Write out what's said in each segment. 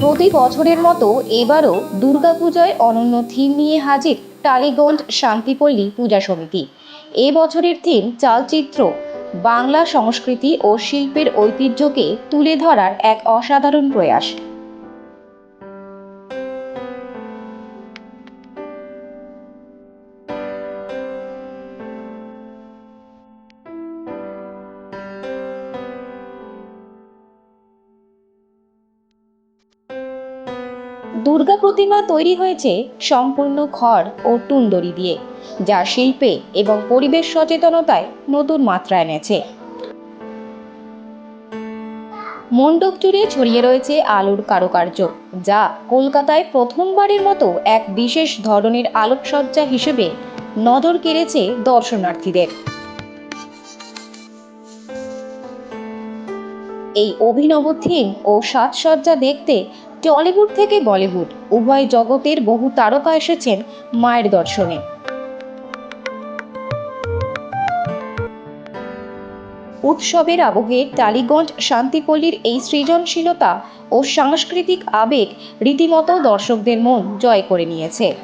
প্রতি বছরের মতো এবারও দুর্গাপূজায় অনন্য থিম নিয়ে হাজির টালিগঞ্জ শান্তিপল্লী পূজা সমিতি। এ বছরের থিম চালচিত্র, বাংলা সংস্কৃতি ও শিল্পের ঐতিহ্যকে তুলে ধরার এক অসাধারণ প্রয়াস। দুর্গা প্রতিমা তৈরি হয়েছে সম্পূর্ণ খড় ও টুনদড়ি দিয়ে, যা শিল্পে এবং পরিবেশ সচেতনতায় নতুন মাত্রা এনেছে। মণ্ডপ জুড়ে ছড়িয়ে রয়েছে আলোর কারুকার্য, যা কলকাতায় প্রথমবারের মতো এক বিশেষ ধরনের আলোকসজ্জা হিসেবে নজর কেড়েছে দর্শনার্থীদের। এই অভিনব থিম ও সাজসজ্জা দেখতে টলিউড থেকে বলিউড, উভয় জগতের বহু তারকা এসেছেন মায়ের দর্শনে। উৎসবের আবহে টালিগঞ্জ, শান্তিপল্লীর এই সৃজনশীলতা ও সাংস্কৃতিক আবেগ রীতিমতো দর্শকদের মন জয় করে নিয়েছে।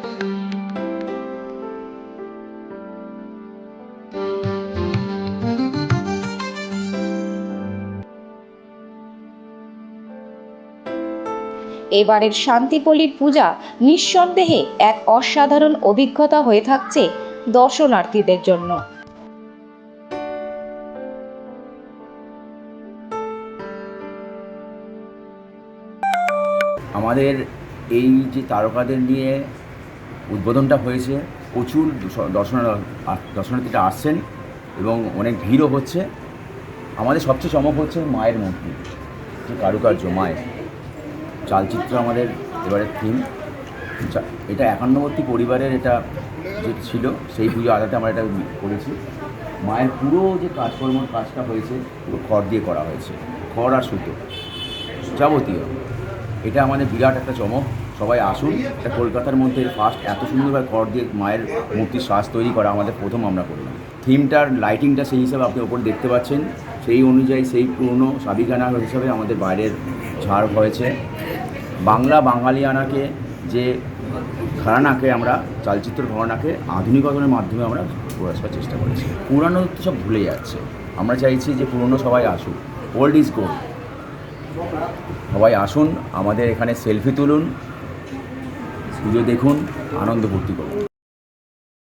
এবারের শান্তিপল্লীর পূজা নিঃসন্দেহে এক অসাধারণ অভিজ্ঞতা হয়ে থাকছে দর্শনার্থীদের জন্য। আমাদের এই যে তারকাদের নিয়ে উদ্বোধনটা হয়েছে, প্রচুর দর্শনার্থীরা আসছেন এবং অনেক ভিড়ও হচ্ছে। আমাদের সবচেয়ে চমক হচ্ছে মায়ের মূর্তি, যে কারুকার্য, মায়ের। চালচিত্র আমাদের এবারের থিম এটা একান্নবর্তী পরিবারের এটা যে ছিল, সেই পুজো আদাতে আমরা এটা করেছি। মায়ের পুরো যে কাজকর্মর কাজটা হয়েছে, পুরো খড় দিয়ে করা হয়েছে। খড় আর সুতো। যাবতীয়। এটা আমাদের বিরাট একটা চমক। সবাই আসুন। এটা কলকাতার মধ্যে ফার্স্ট এত সুন্দরভাবে খড় দিয়ে মায়ের মূর্তির শ্বাস তৈরি করা আমাদের প্রথম আমরা করলাম। থিমটার লাইটিংটা সেই হিসাবে আপনি ওপরে দেখতে পাচ্ছেন। সেই অনুযায়ী, সেই পুরনো সাবিগানা হিসাবে আমাদের বাইরের ঝাড় হয়েছে। বাংলা বাঙালিয়ানাকে যে ঘরানাকে আমরা চলচ্চিত্র ঘরানাকে আধুনিকতার মাধ্যমে আমরা প্রকাশ চেষ্টা করেছি। পুরানো সব ভুলে যাচ্ছে। আমরা চাইছি যে পুরনো সবাই আসুক। ওল্ড ইজ গোল্ড সবাই আসুন, আমাদের এখানে সেলফি তুলুন, পুজো দেখুন, আনন্দ ভর্তি করুন।